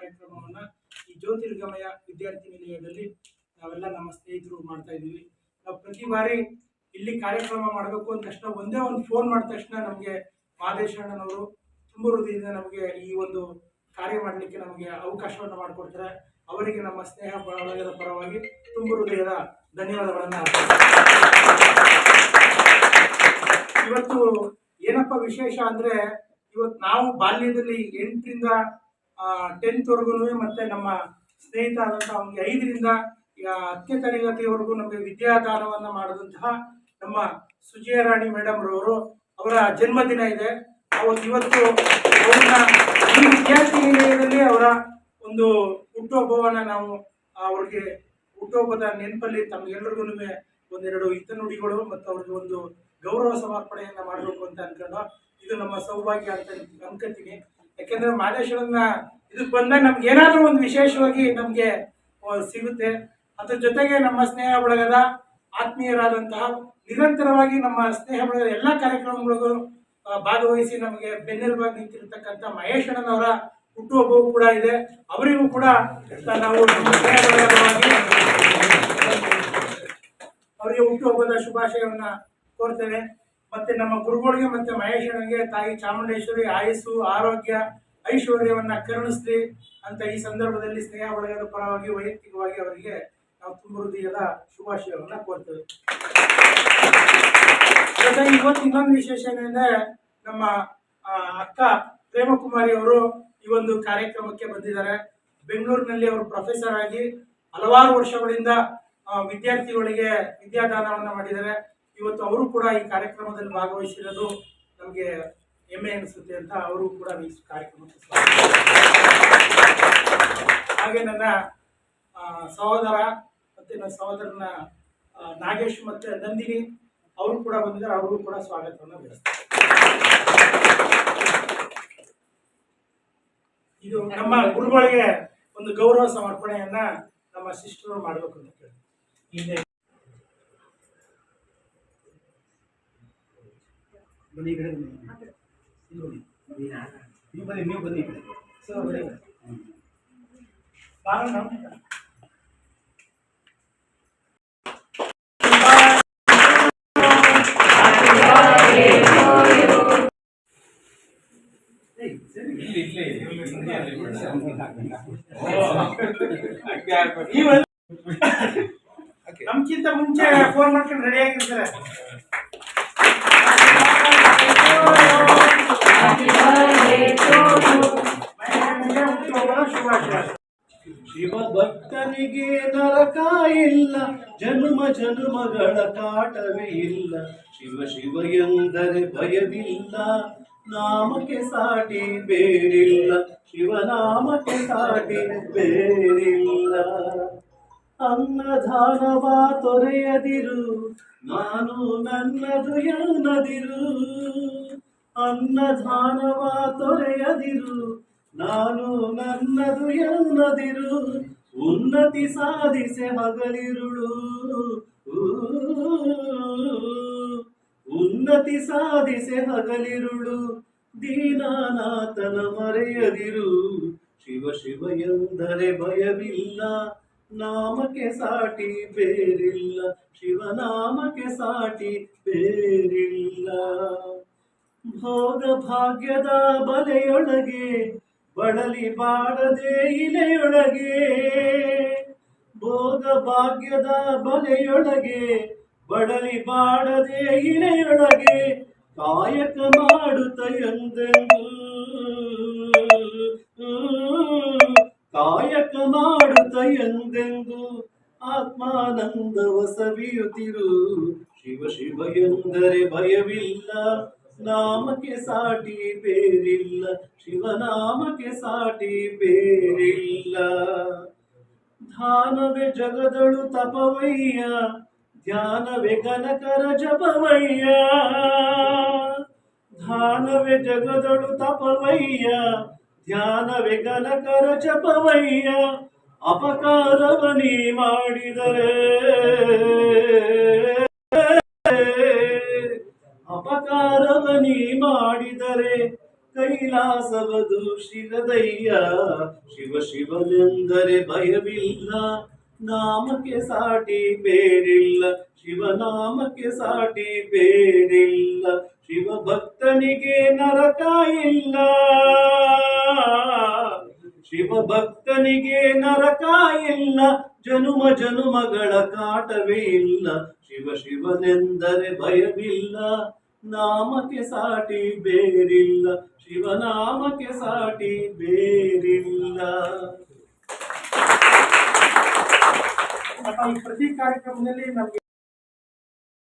ಕಾರ್ಯಕ್ರಮವನ್ನ ಈ ಜ್ಯೋತಿರ್ಗಮಯ ವಿದ್ಯಾರ್ಥಿ ನಿಲಯದಲ್ಲಿ ನಾವೆಲ್ಲ ನಮ್ಮ ಸ್ನೇಹಿತರು ಮಾಡ್ತಾ ಇದ್ದೀವಿ. ನಾವು ಪ್ರತಿ ಬಾರಿ ಇಲ್ಲಿ ಕಾರ್ಯಕ್ರಮ ಮಾಡಬೇಕು ಅಂದ ತಕ್ಷಣ ಒಂದೇ ಒಂದು ಫೋನ್ ಮಾಡಿದ ತಕ್ಷಣ ನಮಗೆ ಮಾದೇಶಣ್ಣನವರು ತುಂಬ ಹೃದಯದಿಂದ ನಮಗೆ ಈ ಒಂದು ಕಾರ್ಯ ಮಾಡಲಿಕ್ಕೆ ನಮಗೆ ಅವಕಾಶವನ್ನು ಮಾಡಿಕೊಡ್ತಾರೆ. ಅವರಿಗೆ ನಮ್ಮ ಸ್ನೇಹ ಬಳಗದ ಪರವಾಗಿ ತುಂಬ ಹೃದಯದ ಧನ್ಯವಾದಗಳನ್ನು ಇವತ್ತು ಏನಪ್ಪ ವಿಶೇಷ ಅಂದ್ರೆ ಇವತ್ತು ನಾವು ಬಾಲ್ಯದಲ್ಲಿ ಎಂಟರಿಂದ ಟೆಂತ್ ಮತ್ತು ನಮ್ಮ ಸ್ನೇಹಿತ ಆದಂತಹ ಅವ್ನಿಗೆ ಐದರಿಂದ ಹತ್ತನೇ ತರಗತಿವರೆಗೂ ನಮಗೆ ವಿದ್ಯಾದಾನವನ್ನ ಮಾಡಿದಂತಹ ನಮ್ಮ ಸುಜಯ ರಾಣಿ ಮೇಡಮ್ ರವರು ಅವರ ಜನ್ಮದಿನ ಇದೆ. ಅವತ್ತು ಇವತ್ತು ಅವ್ರನ್ನ ಈ ವಿದ್ಯಾರ್ಥಿ ನಿಲಯದಲ್ಲಿ ಅವರ ಒಂದು ಹುಟ್ಟುಹಬ್ಬವನ್ನ ನಾವು ಅವ್ರಿಗೆ ಹುಟ್ಟುಹಬ್ಬದ ನೆನಪಲ್ಲಿ ತಮಗೆಲ್ಲರಿಗೂ ಒಂದೆರಡು ಹಿತ ನುಡಿಗಳು ಮತ್ತು ಅವ್ರಿಗೆ ಒಂದು ಗೌರವ ಸಮರ್ಪಣೆಯನ್ನು ಮಾಡಬೇಕು ಅಂತ ಅನ್ಕೊಂಡು ಇದು ನಮ್ಮ ಸೌಭಾಗ್ಯ ಅಂತ ಅನ್ಕೊಂತೀನಿ ಯಾಕೆಂದ್ರೆ ಮಹದೇಶ್ವರನ ಇದಕ್ಕೆ ಬಂದಾಗ ನಮ್ಗೆ ಏನಾದರೂ ಒಂದು ವಿಶೇಷವಾಗಿ ನಮಗೆ ಸಿಗುತ್ತೆ. ಅದ್ರ ಜೊತೆಗೆ ನಮ್ಮ ಸ್ನೇಹ ಬಳಗದ ಆತ್ಮೀಯರಾದಂತಹ ನಿರಂತರವಾಗಿ ನಮ್ಮ ಸ್ನೇಹ ಬಳಗದ ಎಲ್ಲ ಕಾರ್ಯಕ್ರಮಗಳಿಗೂ ಭಾಗವಹಿಸಿ ನಮಗೆ ಬೆನ್ನೆಲುಬಾಗಿ ನಿಂತಿರ್ತಕ್ಕಂಥ ಮಹೇಶ್ವರನವರ ಹುಟ್ಟುಹಬ್ಬವು ಕೂಡ ಇದೆ. ಅವರಿಗೂ ಕೂಡ ನಾವು ಅವರಿಗೆ ಹುಟ್ಟುಹಬ್ಬದ ಶುಭಾಶಯವನ್ನು ಕೋರ್ತೇವೆ. ಮತ್ತೆ ನಮ್ಮ ಗುರುಗಳಿಗೆ ಮತ್ತೆ ಮಹೇಶ್ವರನಿಗೆ ತಾಯಿ ಚಾಮುಂಡೇಶ್ವರಿ, ಆಯಸ್ಸು, ಆರೋಗ್ಯ, ಐಶ್ವರ್ಯವನ್ನ ಕರುಣಿಸ್ಲಿ ಅಂತ ಈ ಸಂದರ್ಭದಲ್ಲಿ ಸ್ನೇಹ ಬಳಗದ ಪರವಾಗಿ ವೈಯಕ್ತಿಕವಾಗಿ ಅವರಿಗೆ ನಾವು ತುಂಬ ಹೃದಯದ ಶುಭಾಶಯವನ್ನ ಕೋರ್ತೇವೆ. ಇವತ್ತು ಇನ್ನೊಂದು ವಿಶೇಷ ಏನಂದ್ರೆ ನಮ್ಮ ಅಕ್ಕ ಪ್ರೇಮಕುಮಾರಿ ಅವರು ಈ ಒಂದು ಕಾರ್ಯಕ್ರಮಕ್ಕೆ ಬಂದಿದ್ದಾರೆ. ಬೆಂಗಳೂರಿನಲ್ಲಿ ಅವರು ಪ್ರೊಫೆಸರ್ ಆಗಿ ಹಲವಾರು ವರ್ಷಗಳಿಂದ ವಿದ್ಯಾರ್ಥಿಗಳಿಗೆ ವಿದ್ಯಾದಾನವನ್ನ ಮಾಡಿದ್ದಾರೆ. ಇವತ್ತು ಅವರು ಕೂಡ ಈ ಕಾರ್ಯಕ್ರಮದಲ್ಲಿ ಭಾಗವಹಿಸಿರೋದು ನಮಗೆ ಹೆಮ್ಮೆ ಅನಿಸುತ್ತೆ ಅಂತ ಅವರು ಕೂಡ ಈ ಕಾರ್ಯಕ್ರಮಕ್ಕೆ ಹಾಗೆ ನನ್ನ ಸಹೋದರ ಮತ್ತೆ ನನ್ನ ಸಹೋದರನ ನಾಗೇಶ್ ಮತ್ತೆ ನಂದಿನಿ, ಅವರು ಕೂಡ ಬಂದಿದ್ದಾರೆ ಅವರು ಕೂಡ ಸ್ವಾಗತವನ್ನು ಬಯಸ್ತಾರೆ ಇದು ನಮ್ಮ ಗುರುಗಳಿಗೆ ಒಂದು ಗೌರವ ಸಮರ್ಪಣೆಯನ್ನ ನಮ್ಮ ಸಿಸ್ಟರ್ ಮಾಡಬೇಕು ಅಂತ ಕೇಳಿ ಬನ್ನಿ ಈ ಕಡೆ ಬನ್ನಿ. ಇಲ್ಲಿ ಬನ್ನಿ. ನೀವು ಬನ್ನಿ ನೀವು ಬನ್ನಿ ಈ ಕಡೆ. ಸರ್. ಬನ್ನಿ ನಮ್ಗಿಂತ ಮುಂಚೆ ಫೋನ್ ಮಾಡ್ಕೊಂಡು ರೆಡಿ ಆಗಿರ್ತಾರೆ. ಮನೆಗೆ ಹುಟ್ಟುಹಬ್ಬದ ಶುಭಾಶಯ ಶಿವ ಭಕ್ತನಿಗೆ ನರಕ ಇಲ್ಲ, ಜನ್ಮ ಜನ್ಮಗಳ ಕಾಟವೇ ಇಲ್ಲ. ಶಿವ ಶಿವ ಎಂದರೆ ಭಯವಿಲ್ಲ, ನಾಮಕ್ಕೆ ಸಾಟಿ ಬೇರಿಲ್ಲ ಶಿವನಾಮಕ್ಕೆ ಸಾಟಿ ಬೇರಿಲ್ಲ ಅನ್ನದಾನವ ತೊರೆಯದಿರು, ನಾನು ನನ್ನದು ಎನ್ನದಿರು. ಅನ್ನದಾನವ ತೊರೆಯದಿರು, ನಾನು ನನ್ನದು ಎನ್ನದಿರು. ಉನ್ನತಿ ಸಾಧಿಸೆ ಹಗಲಿರುಳು. ಉನ್ನತಿ ಸಾಧಿಸೆ ಹಗಲಿರುಳು. ದೀನಾನಾಥನ ಮರೆಯದಿರು. ಶಿವ ಶಿವ ಎಂದರೆ ಭಯವಿಲ್ಲ. ನಾಮಕ್ಕೆ ಸಾಟಿ ಬೇರಿಲ್ಲ ಶಿವನಾಮಕ್ಕೆ ಸಾಟಿ ಬೇರಿಲ್ಲ ಭೋಗ ಭಾಗ್ಯದ ಬಲೆಯೊಳಗೆ ಬಳಲಿ ಬಾಡದೆ ಇಲೆಯೊಳಗೆ ಭೋಗ ಭಾಗ್ಯದ ಬಲೆಯೊಳಗೆ ಬಡಲಿ ಬಾಡದೆ ಇಲೆಯೊಳಗೆ ಕಾಯಕ ಮಾಡುತ್ತ ಎಂದೆಂದು ಎಂದೆಂದು ಆತ್ಮಾನಂದವ ಸವಿಯುತ್ತಿರು ಶಿವ ಶಿವ ಎಂದರೆ ಭಯವಿಲ್ಲ, ನಾಮಕ್ಕೆ ಸಾಟಿ ಬೇರಿಲ್ಲ ಶಿವನಾಮಕ್ಕೆ ಸಾಟಿ ಬೇರಿಲ್ಲ ಧಾನವೇ ಜಗದಳು ತಪವಯ್ಯ, ಧ್ಯಾನವೇ ಕನಕರ ಜಪವಯ್ಯ. ಧಾನವೇ ಜಗದಳು ತಪವಯ್ಯ, ಧ್ಯಾನವೇ ಕನಕರ ಜಪವಯ್ಯ. ಅಪಕಾರವ ನೀ ಮಾಡಿದರೆ. ಅಪಕಾರವನಿ ಮಾಡಿದರೆ ಕೈಲಾಸವದು ಶಿವದಯ್ಯ ಶಿವ ಶಿವನೆಂದರೆ ಭಯವಿಲ್ಲ. ನಾಮಕ್ಕೆ ಸಾಟಿ ಬೇರಿಲ್ಲ ಶಿವನಾಮಕ್ಕೆ ಸಾಟಿ ಬೇರಿಲ್ಲ ಶಿವ ಭಕ್ತನಿಗೆ ನರಕ ಇಲ್ಲ. ಶಿವ ಭಕ್ತನಿಗೆ ನರಕ ಇಲ್ಲ, ಜನುಮ ಜನುಮಗಳ ಕಾಟವೇ ಇಲ್ಲ, ಶಿವ ಶಿವನೆಂದರೆ ಭಯವಿಲ್ಲ, ನಾಮಕ್ಕೆ ಸಾಟಿ ಬೇರಿಲ್ಲ ಶಿವನಾಮಕ್ಕೆ ಸಾಟಿ ಬೇರಿಲ್ಲ. ಪ್ರತಿ ಕಾರ್ಯಕ್ರಮದಲ್ಲಿ ನಮ್ಗೆ